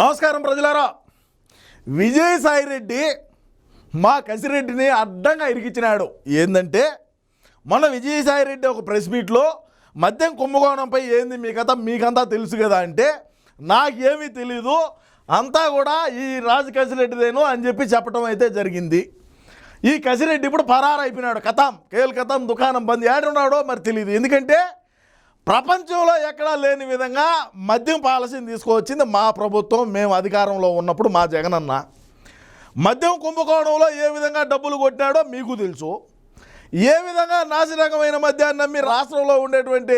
నమస్కారం ప్రజలారా. విజయసాయి రెడ్డి మా కసిరెడ్డిని అడ్డంగా ఇరికించినాడు. ఏంటంటే మన విజయసాయి రెడ్డి ఒక ప్రెస్ మీట్లో మద్యం కుంభకోణంపై ఏంది మీ కథ మీకంతా తెలుసు కదా అంటే నాకేమీ తెలీదు అంతా కూడా ఈ రాజు కసిరెడ్డిదేను అని చెప్పి చెప్పడం అయితే జరిగింది. ఈ కసిరెడ్డి ఇప్పుడు పరారైపోయినాడు. కథం కేల్ కథం దుకాణం బంద్. ఏడున్నాడో మరి తెలియదు ఎందుకంటే ప్రపంచంలో ఎక్కడా లేని విధంగా మద్యం పాలసీని తీసుకువచ్చింది మా ప్రభుత్వం. మేము అధికారంలో ఉన్నప్పుడు మా జగనన్న. మద్యం కుంభకోణంలో ఏ విధంగా డబ్బులు కొట్టాడో మీకు తెలుసు. ఏ విధంగా నాసిరకమైన మద్యాన్ని నమ్మి రాష్ట్రంలో ఉండేటువంటి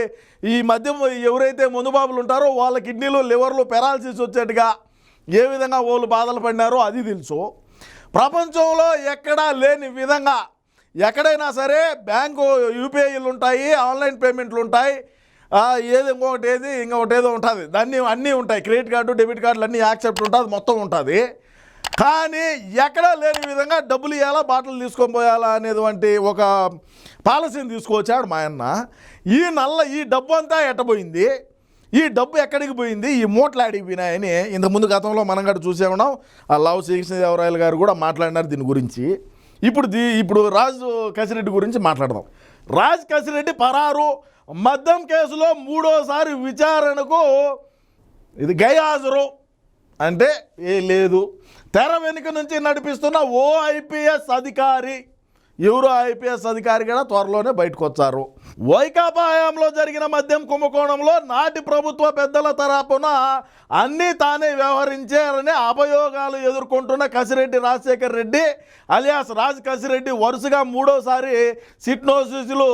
ఈ మద్యం ఎవరైతే మందుబాబులు ఉంటారో వాళ్ళ కిడ్నీలు లివర్లు పెరాలసిస్ వచ్చేట్టుగా ఏ విధంగా వాళ్ళు బాధలు పడినారో అది తెలుసు. ప్రపంచంలో ఎక్కడా లేని విధంగా ఎక్కడైనా సరే బ్యాంకు యూపీఐలు ఉంటాయి ఆన్లైన్ పేమెంట్లు ఉంటాయి. ఏది ఇంకొకటి ఏది ఇంకొకటి ఏదో ఉంటుంది. దాన్ని అన్నీ ఉంటాయి. క్రెడిట్ కార్డు డెబిట్ కార్డులు అన్నీ యాక్సెప్ట్ ఉంటుంది మొత్తం ఉంటుంది. కానీ ఎక్కడా లేని విధంగా డబ్బులు ఇవ్వాలా బాటలు తీసుకొని పోయాలా అనేటువంటి ఒక పాలసీని తీసుకొచ్చాడు మా అన్న. ఈ నల్ల ఈ డబ్బు అంతా ఎట్టబోయింది? ఈ డబ్బు ఎక్కడికి పోయింది? ఈ మూటలు ఆడికి పోయినాయని ఇంతకుముందు గతంలో మనం కూడా చూసే ఉన్నాం. ఆ లవ్ శ్రీకృష్ణదేవరాయలు గారు కూడా మాట్లాడినారు దీని గురించి. ఇప్పుడు దీ ఇప్పుడు రాజు కసిరెడ్డి గురించి మాట్లాడదాం. రాజ్ కసిరెడ్డి పరారు. మద్యం కేసులో మూడోసారి విచారణకు ఇది గైహాజరు అంటే ఏ లేదు. తెర వెనుక నుంచి నడిపిస్తున్న ఓ ఐపీఎస్ అధికారి ఎవరు ఐపీఎస్ అధికారి కూడా త్వరలోనే బయటకు వచ్చారు. వైకాపా హయాంలో జరిగిన మద్యం కుంభకోణంలో నాటి ప్రభుత్వ పెద్దల తరపున అన్నీ తానే వ్యవహరించారని అపయోగాలు ఎదుర్కొంటున్న కసిరెడ్డి రాజశేఖర్ రెడ్డి అలియాస్ రాజ్ కసిరెడ్డి వరుసగా మూడోసారి సిట్ నోటీసులు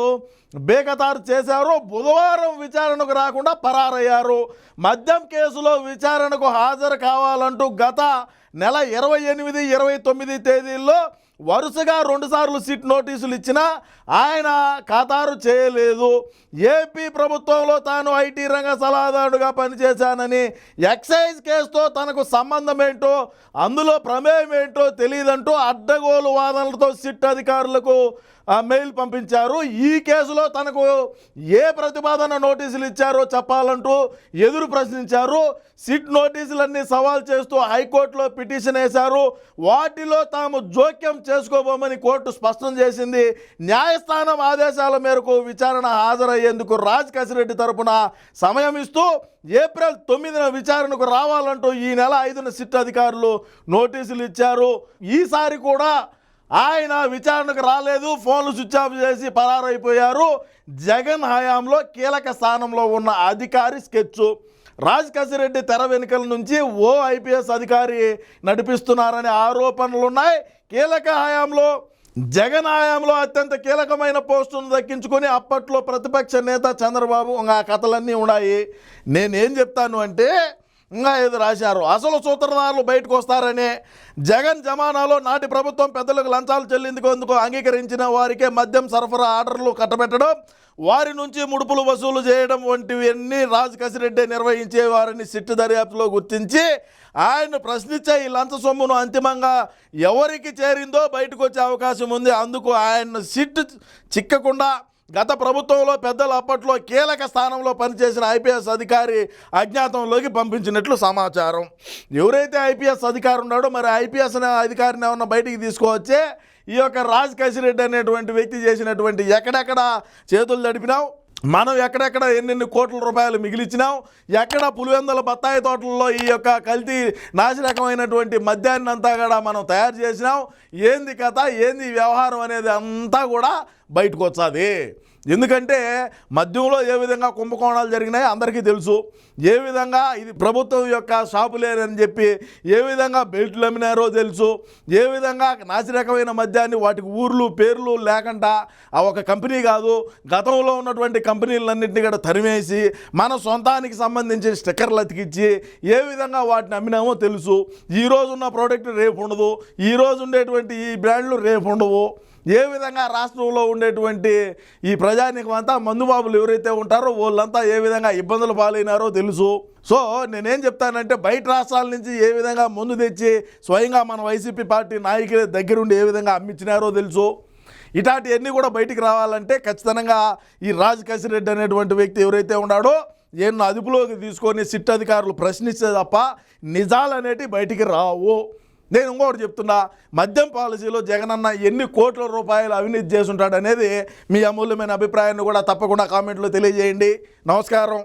బేఖతారు చేశారు. బుధవారం విచారణకు రాకుండా పరారయ్యారు. మద్యం కేసులో విచారణకు హాజరు కావాలంటూ గత నెల ఇరవై ఎనిమిది ఇరవై తొమ్మిది తేదీల్లో వరుసగా రెండుసార్లు సిట్ నోటీసులు ఇచ్చినా ఆయన ఖాతారు చేయలేదు. ఏపీ ప్రభుత్వంలో తాను ఐటీ రంగ సలహాదారుడుగా పనిచేశానని ఎక్సైజ్ కేసుతో తనకు సంబంధం ఏంటో అందులో ప్రమేయం ఏంటో తెలియదంటూ అడ్డగోలు వాదనలతో సిట్ అధికారులకు మెయిల్ పంపించారు. ఈ కేసులో తనకు ఏ ప్రతిపాదన నోటీసులు ఇచ్చారో చెప్పాలంటూ ఎదురు ప్రశ్నించారు. సిట్ నోటీసులన్నీ సవాల్ చేస్తూ హైకోర్టులో పిటిషన్ వేశారు. వాటిలో తాము జోక్యం చేసుకోబోమని కోర్టు స్పష్టం చేసింది. న్యాయస్థానం ఆదేశాల మేరకు విచారణ హాజరయ్యేందుకు రాజ్ కసిరెడ్డి తరపున సమయం ఇస్తూ ఏప్రిల్ తొమ్మిదిన విచారణకు రావాలంటూ ఈ నెల ఐదున సిట్ అధికారులు నోటీసులు ఇచ్చారు. ఈసారి కూడా ఆయన విచారణకు రాలేదు. ఫోన్లు స్విచ్ ఆఫ్ చేసి పరారైపోయారు. జగన్ హయాంలో కీలక స్థానంలో ఉన్న అధికారి స్కెచ్ రాజ్ కసిరెడ్డి తెర వెనుకల నుంచి ఓ ఐపీఎస్ అధికారి నడిపిస్తున్నారనే ఆరోపణలు ఉన్నాయి కీలక హయాంలో జగన్ హయాంలో అత్యంత కీలకమైన పోస్టును దక్కించుకొని అప్పట్లో ప్రతిపక్ష నేత చంద్రబాబు ఆ కథలన్నీ ఉన్నాయి. నేనేం చెప్తాను అంటే ఇంకా ఏదో రాశారు. అసలు సూత్రధారులు బయటకు వస్తారనే జగన్ జమానాలో నాటి ప్రభుత్వం పెద్దలకు లంచాలు చెల్లిందుకు అంగీకరించిన వారికే మద్యం సరఫరా ఆర్డర్లు కట్టబెట్టడం వారి నుంచి ముడుపులు వసూలు చేయడం వంటివన్నీ రాజు కసిరెడ్డి నిర్వహించేవారని సిట్టు దర్యాప్తులో గుర్తించి ఆయన ప్రశ్నించే ఈ లంచ సొమ్మును అంతిమంగా ఎవరికి చేరిందో బయటకు వచ్చే అవకాశం ఉంది. అందుకు ఆయన సిట్టు చిక్కకుండా గత ప్రభుత్వంలో పెద్దలు అప్పట్లో కీలక స్థానంలో పనిచేసిన ఐపీఎస్ అధికారి అజ్ఞాతంలోకి పంపించినట్లు సమాచారం. ఎవరైతే ఐపీఎస్ అధికారి ఉన్నాడో మరి ఐపీఎస్ అధికారిని ఏమన్నా బయటికి తీసుకువచ్చే ఈ యొక్క రాజ్ కసిరెడ్డి అనేటువంటి వ్యక్తి చేసినటువంటి ఎక్కడెక్కడ చేతులు నడిపినావు మనం ఎక్కడెక్కడ ఎన్నెన్ని కోట్ల రూపాయలు మిగిలిచ్చినాం ఎక్కడ పులివెందుల బత్తాయి తోటల్లో ఈ యొక్క కల్తీ నాశరకమైనటువంటి మద్యాన్ని అంతా కూడా మనం తయారు చేసినాం. ఏంది కథ? ఏంది వ్యవహారం అనేది అంతా కూడా బయటకు వచ్చాది? ఎందుకంటే మద్యంలో ఏ విధంగా కుంభకోణాలు జరిగినాయి అందరికీ తెలుసు. ఏ విధంగా ఇది ప్రభుత్వం యొక్క షాపులేనని చెప్పి ఏ విధంగా బెల్ట్లు అమ్మినారో తెలుసు. ఏ విధంగా నాసిరకమైన మద్యాన్ని వాటికి ఊర్లు పేర్లు లేకుండా ఆ ఒక కంపెనీ కాదు గతంలో ఉన్నటువంటి కంపెనీలన్నింటినీ కూడా తరిమేసి మన సొంతానికి సంబంధించిన స్టిక్కర్లు అతికిచ్చి ఏ విధంగా వాటిని అమ్మినామో తెలుసు. ఈ ఉన్న ప్రోడక్ట్ రేపు ఉండదు. ఈ రోజు ఉండేటువంటి ఈ బ్రాండ్లు రేపు ఉండవు. ఏ విధంగా రాష్ట్రంలో ఉండేటువంటి ఈ ప్రజానికం అంతా మందుబాబులు ఎవరైతే ఉంటారో వాళ్ళంతా ఏ విధంగా ఇబ్బందులు పాలైనారో తెలుసు. సో నేనేం చెప్తానంటే బయట రాష్ట్రాల నుంచి ఏ విధంగా ముందు తెచ్చి స్వయంగా మన వైసీపీ పార్టీ నాయకుల దగ్గరుండి ఏ విధంగా అమ్మించినారో తెలుసు. ఇట్లాంటివన్నీ కూడా బయటికి రావాలంటే ఖచ్చితంగా ఈ రాజ్ కసిరెడ్డి అనేటువంటి వ్యక్తి ఎవరైతే ఉన్నాడో ఈయన అదుపులోకి తీసుకొని సిట్ అధికారులు ప్రశ్నిస్తే తప్ప నిజాలు అనేటివి బయటికి రావు. నేను ఇంకొకటి చెప్తున్నా మద్యం పాలసీలో జగనన్న ఎన్ని కోట్ల రూపాయలు అవినీతి చేసుంటాడు అనేది మీ అమూల్యమైన అభిప్రాయాన్ని కూడా తప్పకుండా కామెంట్లో తెలియజేయండి. నమస్కారం.